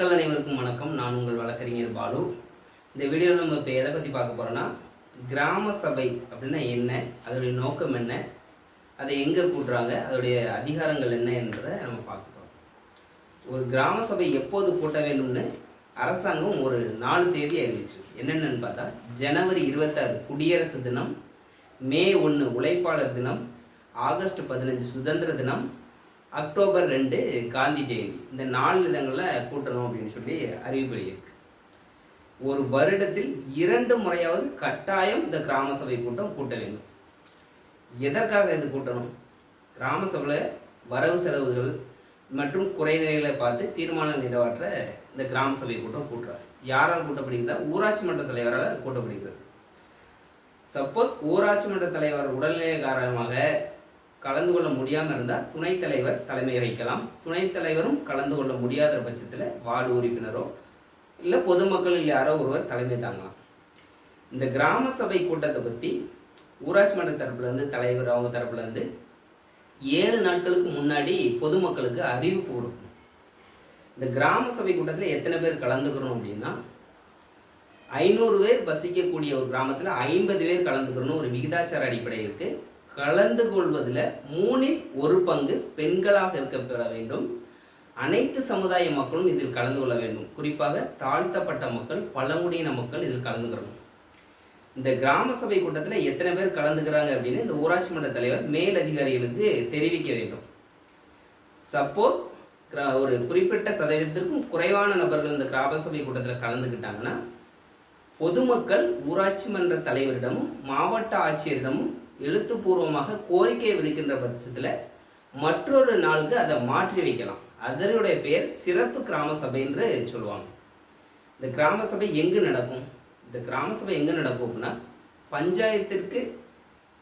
மக்கள் அனைவருக்கும் வணக்கம். நான் உங்கள் வழக்கறிஞர் பாலு. இந்த வீடியோவில் நம்ம இப்போ எதை பற்றி பார்க்க போகிறோன்னா கிராம சபை அப்படின்னா என்ன? அதோடைய நோக்கம் என்ன? அதை எங்கே கூட்டுறாங்க? அதோடைய அதிகாரங்கள் என்ன என்பதை நம்ம பார்க்க போகிறோம் ஒரு கிராம சபை எப்போது கூட்ட வேண்டும்னு அரசாங்கம் ஒரு நாலு தேதி அறிவிச்சு என்னென்னு பார்த்தா ஜனவரி இருபத்தாறு குடியரசு தினம் மே ஒன்று உழைப்பாளர் தினம் ஆகஸ்ட் பதினஞ்சு சுதந்திர தினம் அக்டோபர் ரெண்டு காந்தி ஜெயந்தி. இந்த நாலு விதங்களில் கூட்டணும் அப்படின்னு சொல்லி அறிவிப்பு இருக்கு. ஒரு வருடத்தில் இரண்டு முறையாவது கட்டாயம் இந்த கிராம சபை கூட்டம் கூட்ட வேண்டும். எதற்காக இது கூட்டணும்? கிராம சபையில் வரவு செலவுகள் மற்றும் குறைநிலைகளை பார்த்து தீர்மானம் நிறைவேற்ற இந்த கிராம சபை கூட்டம் கூட்டுறாரு. யாரால் கூட்டப்படுகிறதா? ஊராட்சி மன்ற தலைவரால் கூட்டப்படுகிறது. சப்போஸ் ஊராட்சி மன்ற தலைவர் உடல்நிலை காரணமாக கலந்து கொள்ள முடியாமல் இருந்தால் துணைத் தலைவர் தலைமை வகிக்கலாம். துணைத் தலைவரும் கலந்து கொள்ள முடியாத பட்சத்தில் வார்டு உறுப்பினரோ இல்லை பொதுமக்களில் யாரோ ஒருவர் தலைமை தாங்கலாம். இந்த கிராம சபை கூட்டத்தை பற்றி ஊராட்சி மன்ற தரப்புலேருந்து தலைவர் அவங்க தரப்புலேருந்து ஏழு நாட்களுக்கு முன்னாடி பொதுமக்களுக்கு அறிவிப்பு கொடுக்கணும். இந்த கிராம சபை கூட்டத்தில் எத்தனை பேர் கலந்துக்கிறோம் அப்படின்னா ஐநூறு பேர் வசிக்கக்கூடிய ஒரு கிராமத்தில் ஐம்பது பேர் கலந்துக்கணும் ஒரு விகிதாச்சார அடிப்படை இருக்குது கலந்து கொள்வதில் மூணில் ஒரு பங்கு பெண்களாக இருக்கப்பெற வேண்டும். அனைத்து சமுதாய மக்களும் இதில் கலந்து கொள்ள வேண்டும். குறிப்பாக தாழ்த்தப்பட்ட மக்கள் பழங்குடியின மக்கள் இதில் கலந்துக்கிறணும் இந்த கிராம சபை கூட்டத்தில் எத்தனை பேர் கலந்துக்கிறாங்க அப்படின்னு இந்த ஊராட்சி மன்ற தலைவர் மேல் அதிகாரிகளுக்கு தெரிவிக்க வேண்டும். சப்போஸ் ஒரு குறிப்பிட்ட சதவீதத்திற்கும் குறைவான நபர்கள் இந்த கிராம சபை கூட்டத்தில் கலந்துக்கிட்டாங்கன்னா பொதுமக்கள் ஊராட்சி மன்ற தலைவரிடமும் மாவட்ட ஆட்சியரிடமும் எழுத்துப்பூர்வமாக கோரிக்கை விடுக்கின்ற பட்சத்தில் மற்றொரு நாளுக்கு அதை மாற்றி வைக்கலாம். அதனுடைய பெயர் சிறப்பு கிராம சபை என்று சொல்லுவாங்க. இந்த கிராம சபை எங்கு நடக்கும்? இந்த கிராம சபை எங்கே நடக்கும் அப்படின்னா பஞ்சாயத்திற்கு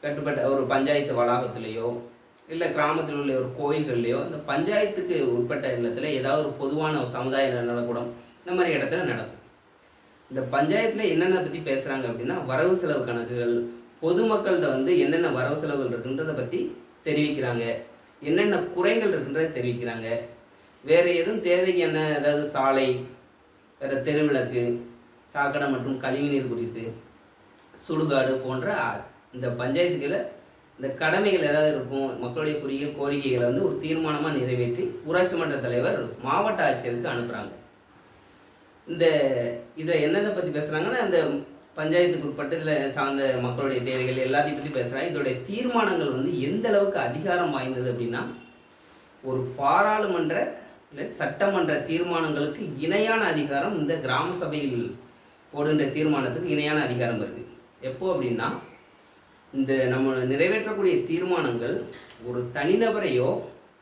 கட்டுப்பட்ட ஒரு பஞ்சாயத்து வளாகத்திலேயோ இல்லை கிராமத்தில் உள்ள ஒரு கோயில்கள்லையோ இந்த பஞ்சாயத்துக்கு உட்பட்ட இல்லத்தில் ஏதாவது ஒரு பொதுவான ஒரு சமுதாய நலக்கூடம் இந்த மாதிரி இடத்துல நடக்கும். இந்த பஞ்சாயத்தில் என்னென்ன பற்றி பேசுகிறாங்க அப்படின்னா வரவு செலவு கணக்குகள் பொதுமக்கள்கிட்ட வந்து என்னென்ன வரவு செலவுகள் இருக்குன்றதை பற்றி தெரிவிக்கிறாங்க. என்னென்ன குறைகள் இருக்குன்றதை தெரிவிக்கிறாங்க. வேறு எதுவும் தேவைக்கு என்ன ஏதாவது சாலை வேறு தெருவிளக்கு சாக்கடை மற்றும் கழிவுநீர் குறித்து சுடுகாடு போன்ற இந்த பஞ்சாயத்துக்களை இந்த கடமைகள் ஏதாவது இருக்கும் மக்களுடைய குறிய கோரிக்கைகளை வந்து ஒரு தீர்மானமாக நிறைவேற்றி ஊராட்சி மன்ற தலைவர் மாவட்ட ஆட்சியருக்கு அனுப்புகிறாங்க இந்த இதை என்னதை பற்றி பேசுகிறாங்கன்னா இந்த பஞ்சாயத்துக்கு உட்பட்டு இதில் சார்ந்த மக்களுடைய தேவைகள் எல்லாத்தையும் பற்றி பேசுகிறாங்க இதோடைய தீர்மானங்கள் வந்து எந்த அளவுக்கு அதிகாரம் வாய்ந்தது அப்படின்னா ஒரு பாராளுமன்ற இல்லை சட்டமன்ற தீர்மானங்களுக்கு இணையான அதிகாரம் இந்த கிராம சபையில் போடுகின்ற தீர்மானத்துக்கு இணையான அதிகாரம் இருக்குது எப்போ அப்படின்னா இந்த நம்ம நிறைவேற்றக்கூடிய தீர்மானங்கள் ஒரு தனிநபரையோ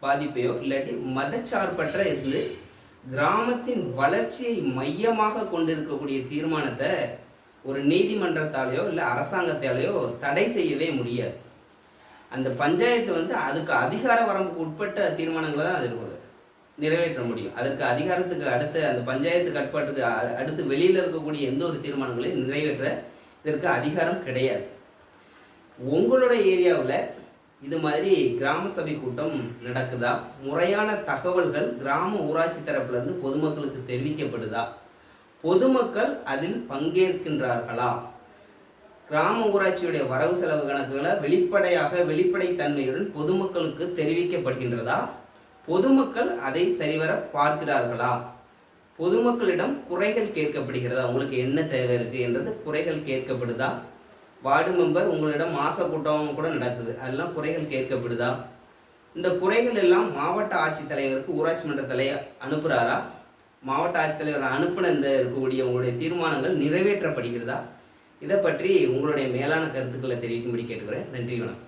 பாதிப்பையோ இல்லாட்டி மதச்சார்பற்ற இருந்து கிராமத்தின் வளர்ச்சியை மையமாக கொண்டிருக்கக்கூடிய தீர்மானத்தை ஒரு நீதிமன்றத்தாலேயோ இல்லை அரசாங்கத்தாலேயோ தடை செய்யவே முடியாது. அந்த பஞ்சாயத்து வந்து அதுக்கு அதிகார வரம்புக்கு உட்பட்ட தீர்மானங்களை தான் அது நிறைவேற்ற முடியும். அதற்கு அதிகாரத்துக்கு அடுத்த அந்த பஞ்சாயத்து கட்பாட்டுக்கு அடுத்து வெளியில் இருக்கக்கூடிய எந்த ஒரு தீர்மானங்களையும் நிறைவேற்ற இதற்கு அதிகாரம் கிடையாது. உங்களோட ஏரியாவில் இது மாதிரி கிராம சபை கூட்டம் நடக்குதா? முறையான தகவல்கள் கிராம ஊராட்சி தரப்புலேருந்து பொதுமக்களுக்கு தெரிவிக்கப்படுதா? பொதுமக்கள் அதில் பங்கேற்கின்றார்களா? கிராம ஊராட்சியுடைய வரவு செலவு கணக்குகளை வெளிப்படையாக வெளிப்படைத்தன்மையுடன் பொதுமக்களுக்கு தெரிவிக்கப்படுகின்றதா? பொதுமக்கள் அதை சரிவர பார்க்கிறார்களா? பொதுமக்களிடம் குறைகள் கேட்கப்படுகிறதா? உங்களுக்கு என்ன தேவை இருக்குது என்றது குறைகள் கேட்கப்படுதா? வார்டு மெம்பர் உங்களிடம் மாச கூட்டம் கூட நடக்குது. அதெல்லாம் குறைகள் கேட்கப்படுதா? இந்த குறைகள் எல்லாம் மாவட்ட ஆட்சித்தலைவருக்கு ஊராட்சி மன்ற தலைவர் அனுப்புகிறாரா மாவட்ட ஆட்சித்தலைவர் அனுப்பின இந்த இருக்கக்கூடிய உங்களுடைய தீர்மானங்கள் நிறைவேற்றப்படுகிறதா? இதை பற்றி உங்களுடைய மேலான கருத்துக்களை தெரிவிக்கும்படி கேட்டுக்கிறேன். நன்றி வணக்கம்.